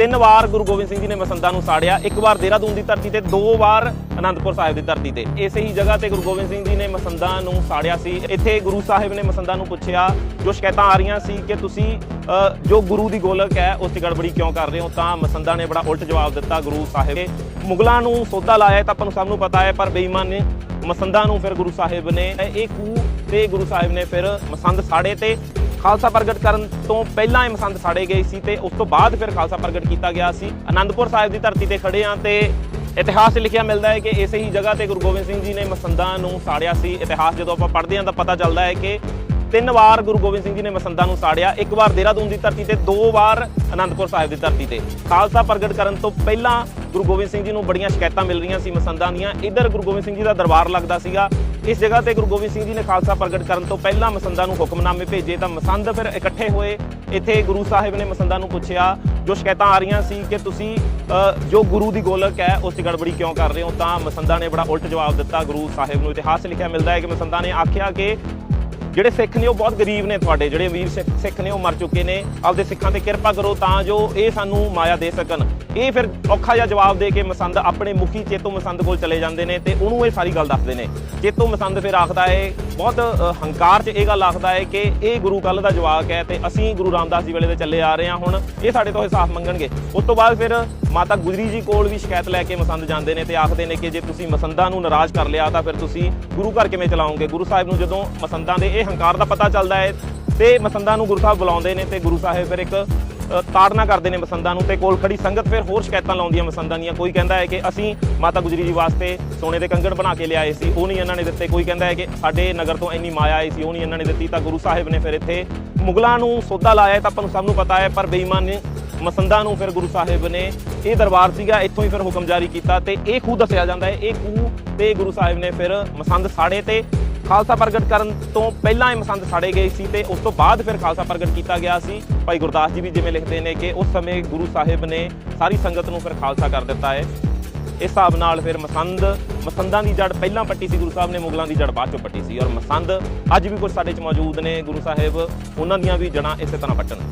ਤਿੰਨ ਵਾਰ ਗੁਰੂ ਗੋਬਿੰਦ ਸਿੰਘ ਜੀ ਨੇ ਮਸੰਦਾਂ ਨੂੰ ਸਾੜਿਆ, ਇੱਕ ਵਾਰ ਦੇਹਰਾਦੂਨ ਦੀ ਧਰਤੀ ਤੇ, ਦੋ ਵਾਰ ਅਨੰਦਪੁਰ ਸਾਹਿਬ ਦੀ ਧਰਤੀ ਤੇ। ਇਸੇ ਹੀ ਜਗ੍ਹਾ ਤੇ ਗੁਰੂ ਗੋਬਿੰਦ ਸਿੰਘ ਜੀ ਨੇ ਮਸੰਦਾਂ ਨੂੰ ਸਾੜਿਆ ਸੀ। ਇੱਥੇ ਗੁਰੂ ਸਾਹਿਬ ਨੇ ਮਸੰਦਾਂ ਨੂੰ ਪੁੱਛਿਆ, ਜੋ ਸ਼ਿਕਾਇਤਾਂ ਆ ਰਹੀਆਂ ਸੀ ਕਿ ਤੁਸੀਂ ਜੋ ਗੁਰੂ ਦੀ ਗੋਲਕ ਹੈ, ਉਸ 'ਚ ਗੜਬੜੀ ਕਿਉਂ ਕਰ ਰਹੇ ਹੋ? ਤਾਂ ਮਸੰਦਾਂ ਨੇ ਬੜਾ ਉਲਟ ਜਵਾਬ ਦਿੱਤਾ ਗੁਰੂ ਸਾਹਿਬ ਨੇ ਮੁਗਲਾਂ ਨੂੰ ਸੌਦਾ ਲਾਇਆ ਤਾਂ ਆਪਾਂ ਨੂੰ ਸਭ ਨੂੰ ਪਤਾ ਹੈ, ਪਰ ਬੇਈਮਾਨੀ ਮਸੰਦਾਂ ਨੂੰ ਫਿਰ ਗੁਰੂ ਸਾਹਿਬ ਨੇ, ਇਹ ਕੂ ਤੇ ਗੁਰੂ ਸਾਹਿਬ ਨੇ ਫਿਰ ਮਸੰਦ ਸਾੜੇ ਤੇ ਖਾਲਸਾ ਪ੍ਰਗਟ ਕਰਨ ਤੋਂ ਪਹਿਲਾਂ ਇਹ ਮਸੰਦ ਸਾੜੇ ਗਏ ਸੀ ਤੇ ਉਸ ਤੋਂ ਬਾਅਦ ਫਿਰ ਖਾਲਸਾ ਪ੍ਰਗਟ ਕੀਤਾ ਗਿਆ ਸੀ। ਅਨੰਦਪੁਰ ਸਾਹਿਬ ਦੀ ਧਰਤੀ ਤੇ ਖੜੇ ਆ ਤੇ ਇਤਿਹਾਸ ਲਿਖਿਆ ਮਿਲਦਾ ਹੈ ਕਿ ਇਸੇ ਹੀ ਜਗ੍ਹਾ ਤੇ ਗੁਰੂ ਗੋਬਿੰਦ ਸਿੰਘ ਜੀ ਨੇ ਮਸੰਦਾਂ ਨੂੰ ਸਾੜਿਆ ਸੀ। ਇਤਿਹਾਸ ਜਦੋਂ ਆਪਾਂ ਪੜ੍ਹਦੇ ਹਾਂ ਤਾਂ ਪਤਾ ਚੱਲਦਾ ਹੈ ਕਿ ਤਿੰਨ ਵਾਰ ਗੁਰੂ ਗੋਬਿੰਦ ਸਿੰਘ ਜੀ ਨੇ ਮਸੰਦਾਂ ਨੂੰ ਸਾੜਿਆ। ਇੱਕ ਵਾਰ ਦੇਹਰਾਦੂਨ ਦੀ ਧਰਤੀ ਤੇ, ਦੋ ਵਾਰ ਅਨੰਦਪੁਰ ਸਾਹਿਬ ਦੀ ਧਰਤੀ ਤੇ। ਖਾਲਸਾ ਪ੍ਰਗਟ ਕਰਨ ਤੋਂ ਪਹਿਲਾਂ ਗੁਰੂ ਗੋਬਿੰਦ ਸਿੰਘ ਜੀ ਨੂੰ ਬੜੀਆਂ ਸ਼ਿਕਾਇਤਾਂ ਮਿਲ ਰਹੀਆਂ ਸੀ ਮਸੰਦਾਂ ਦੀਆਂ। ਇੱਧਰ ਗੁਰੂ ਗੋਬਿੰਦ ਸਿੰਘ ਜੀ ਦਾ ਦਰਬਾਰ ਲੱਗਦਾ ਸੀਗਾ। ਇਸ ਜਗ੍ਹਾ ਤੇ ਗੁਰੂ ਗੋਬਿੰਦ ਸਿੰਘ ਜੀ ਨੇ ਖਾਲਸਾ ਪ੍ਰਗਟ ਕਰਨ ਤੋਂ ਪਹਿਲਾਂ ਮਸੰਦਾਂ ਨੂੰ ਹੁਕਮਨਾਮੇ ਭੇਜੇ ਤਾਂ ਮਸੰਦ ਫਿਰ ਇਕੱਠੇ ਹੋਏ। ਇੱਥੇ ਗੁਰੂ ਸਾਹਿਬ ਨੇ ਮਸੰਦਾਂ ਨੂੰ ਪੁੱਛਿਆ, ਜੋ ਸ਼ਿਕਾਇਤਾਂ ਆ ਰਹੀਆਂ ਸੀ ਕਿ ਤੁਸੀਂ ਜੋ ਗੁਰੂ ਦੀ ਗੋਲਕ ਹੈ, ਉਸ 'ਚ ਗੜਬੜੀ ਕਿਉਂ ਕਰ ਰਹੇ ਹੋ? ਤਾਂ ਮਸੰਦਾਂ ਨੇ ਬੜਾ ਉਲਟ ਜਵਾਬ ਦਿੱਤਾ, ਗੁਰੂ ਸਾਹਿਬ ਨੂੰ ਇਤਿਹਾਸ ਲਿਖਿਆ ਮਿਲਦਾ ਹੈ ਕਿ ਮਸੰਦਾਂ ਨੇ ਆਖਿਆ ਕਿ ਜਿਹੜੇ ਸਿੱਖ ਨੇ ਉਹ ਬਹੁਤ ਗਰੀਬ ਨੇ ਤੁਹਾਡੇ, ਜਿਹੜੇ ਵੀਰ ਸਿੱਖ ਸਿੱਖ ਨੇ ਉਹ ਮਰ ਚੁੱਕੇ ਨੇ। ਆਪਦੇ ਸਿੱਖਾਂ ਤੇ ਕਿਰਪਾ ਕਰੋ ਤਾਂ ਜੋ ਇਹ ਸਾਨੂੰ ਮਾਇਆ ਦੇ ਸਕਣ। ਇਹ ਫਿਰ ਔਖਾ ਜਿਹਾ ਜਵਾਬ ਦੇ ਕੇ ਮਸੰਦ ਆਪਣੇ ਮੁਖੀ ਚੇਤੋ ਮਸੰਦ ਕੋਲ ਚਲੇ ਜਾਂਦੇ ਨੇ ਤੇ ਉਹਨੂੰ ਇਹ ਸਾਰੀ ਗੱਲ ਦੱਸਦੇ ਨੇ। ਚੇਤੋ ਮਸੰਦ ਫਿਰ ਆਖਦਾ ਹੈ ਬਹੁਤ ਹੰਕਾਰ 'ਚ ਇਹ ਗੱਲ ਆਖਦਾ ਹੈ ਕਿ ਇਹ ਗੁਰੂ ਕੱਲ ਦਾ ਜਵਾਕ ਹੈ ਤੇ ਅਸੀਂ ਗੁਰੂ ਰਾਮਦਾਸ ਜੀ ਵੇਲੇ ਦੇ ਚੱਲੇ ਆ ਰਹੇ ਹਾਂ ਹੁਣ। ਇਹ ਸਾਡੇ ਤੋਂ ਇਨਸਾਫ਼ ਮੰਗਣਗੇ। ਉਸ ਤੋਂ ਬਾਅਦ ਫਿਰ ਮਾਤਾ ਗੁਜਰੀ ਜੀ ਕੋਲ ਵੀ ਸ਼ਿਕਾਇਤ ਲੈ ਕੇ ਮਸੰਦ ਜਾਂਦੇ ਨੇ ਤੇ ਆਖਦੇ ਨੇ ਕਿ ਜੇ ਤੁਸੀਂ ਮਸੰਦਾਂ ਨੂੰ ਨਾਰਾਜ਼ ਕਰ ਲਿਆ ਤਾਂ ਫਿਰ ਤੁਸੀਂ ਗੁਰੂ ਘਰ ਕਿਵੇਂ ਚਲਾਉਂਗੇ ਗੁਰੂ ਸਾਹਿਬ ਨੂੰ ਜਦੋਂ ਮਸੰਦਾਂ ਦੇ ਇਹ ਹੰਕਾਰ ਦਾ ਪਤਾ ਚੱਲਦਾ ਹੈ ਤੇ ਮਸੰਦਾਂ ਨੂੰ ਗੁਰੂ ਸਾਹਿਬ ਬੁਲਾਉਂਦੇ ਨੇ ਤੇ ਗੁਰੂ ਸਾਹਿਬ ਫਿਰ ਇੱਕ ਤਾੜਨਾ ਕਰਦੇ ਨੇ ਮਸੰਦਾਂ ਨੂੰ ਤੇ ਕੋਲ ਖੜੀ ਸੰਗਤ ਫਿਰ ਹੋਰ ਸ਼ਿਕਾਇਤਾਂ ਲਾਉਂਦੀਆਂ ਮਸੰਦਾਂ ਦੀਆਂ। ਕੋਈ ਕਹਿੰਦਾ ਹੈ ਕਿ ਅਸੀਂ ਮਾਤਾ ਗੁਜਰੀ ਜੀ ਵਾਸਤੇ ਸੋਨੇ ਦੇ ਕੰਗਣ ਬਣਾ ਕੇ ਲਿਆਏ ਸੀ, ਉਹ ਨਹੀਂ ਇਹਨਾਂ ਨੇ ਦਿੱਤੇ। ਕੋਈ ਕਹਿੰਦਾ ਹੈ ਕਿ ਸਾਡੇ ਨਗਰ ਤੋਂ ਇੰਨੀ ਮਾਇਆ ਆਈ ਸੀ, ਉਹ ਨਹੀਂ ਇਹਨਾਂ ਨੇ ਦਿੱਤੀ। ਤਾਂ ਗੁਰੂ ਸਾਹਿਬ ਨੇ ਫਿਰ ਇੱਥੇ ਮੁਗਲਾਂ ਨੂੰ ਸੌਦਾ ਲਾਇਆ ਤਾਂ ਆਪਾਂ ਨੂੰ ਸਭ ਨੂੰ ਪਤਾ ਹੈ, ਪਰ ਬੇਈਮਾਨੀ ਮਸੰਦਾਂ ਨੂੰ ਫਿਰ ਗੁਰੂ ਸਾਹਿਬ ਨੇ ਇਹ ਦਰਬਾਰ ਸੀਗਾ, ਇੱਥੋਂ ਹੀ ਫਿਰ ਹੁਕਮ ਜਾਰੀ ਕੀਤਾ ਤੇ ਇਹ ਖੂਹ ਦੱਸਿਆ ਜਾਂਦਾ ਹੈ, ਇਹ ਖੂਹ ਤੇ ਗੁਰੂ ਸਾਹਿਬ ਨੇ ਫਿਰ ਮਸੰਦ ਸਾੜੇ ਤੇ ਖਾਲਸਾ ਪ੍ਰਗਟ ਕਰਨ ਤੋਂ ਪਹਿਲਾਂ ਇਹ ਮਸੰਦ ਸਾੜੇ ਗਏ ਸੀ ਤੇ ਉਸ ਤੋਂ ਬਾਅਦ ਫਿਰ ਖਾਲਸਾ ਪ੍ਰਗਟ ਕੀਤਾ ਗਿਆ ਸੀ। ਭਾਈ ਗੁਰਦਾਸ ਜੀ ਵੀ ਜਿਵੇਂ ਲਿਖਦੇ ਨੇ ਕਿ ਉਸ ਸਮੇਂ ਗੁਰੂ ਸਾਹਿਬ ਨੇ ਸਾਰੀ ਸੰਗਤ ਨੂੰ ਫਿਰ ਖਾਲਸਾ ਕਰ ਦਿੱਤਾ ਹੈ। ਇਸ ਹਿਸਾਬ ਨਾਲ ਫਿਰ ਮਸੰਦ, ਮਸੰਦਾਂ ਦੀ ਜੜ ਪਹਿਲਾਂ ਪੱਟੀ ਸੀ, ਗੁਰੂ ਸਾਹਿਬ ਨੇ ਮੁਗਲਾਂ ਦੀ ਜੜ ਬਾਅਦ ਚੋਂ ਪੱਟੀ ਸੀ ਔਰ ਮਸੰਦ ਅੱਜ ਵੀ ਕੁਝ ਸਾਡੇ 'ਚ ਮੌਜੂਦ ਨੇ। ਗੁਰੂ ਸਾਹਿਬ, ਉਹਨਾਂ ਦੀਆਂ ਵੀ ਜੜਾਂ ਇਸੇ ਤਰ੍ਹਾਂ ਪੱਟਣ।